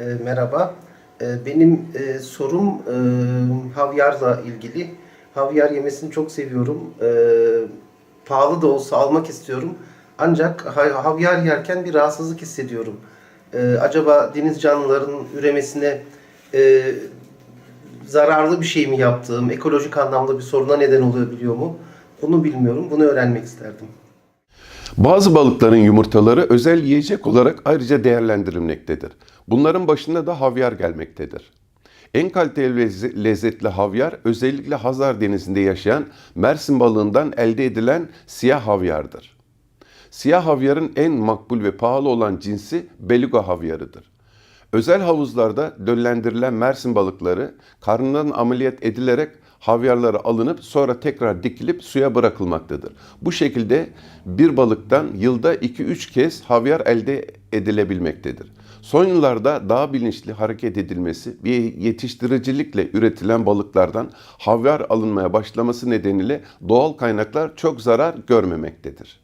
E, merhaba. E, benim e, sorum e, havyarla ilgili. Havyar yemesini çok seviyorum. E, pahalı da olsa almak istiyorum. Ancak ha- havyar yerken bir rahatsızlık hissediyorum. E, acaba deniz canlılarının üremesine e, zararlı bir şey mi yaptığım, ekolojik anlamda bir soruna neden olabiliyor mu? Bunu bilmiyorum. Bunu öğrenmek isterdim. Bazı balıkların yumurtaları özel yiyecek olarak ayrıca değerlendirilmektedir. Bunların başında da havyar gelmektedir. En kaliteli lezzetli havyar özellikle Hazar Denizi'nde yaşayan Mersin balığından elde edilen siyah havyardır. Siyah havyarın en makbul ve pahalı olan cinsi beluga havyarıdır. Özel havuzlarda döllendirilen Mersin balıkları karnından ameliyat edilerek havyarları alınıp sonra tekrar dikilip suya bırakılmaktadır. Bu şekilde bir balıktan yılda 2-3 kez havyar elde edilebilmektedir. Son yıllarda daha bilinçli hareket edilmesi ve yetiştiricilikle üretilen balıklardan havyar alınmaya başlaması nedeniyle doğal kaynaklar çok zarar görmemektedir.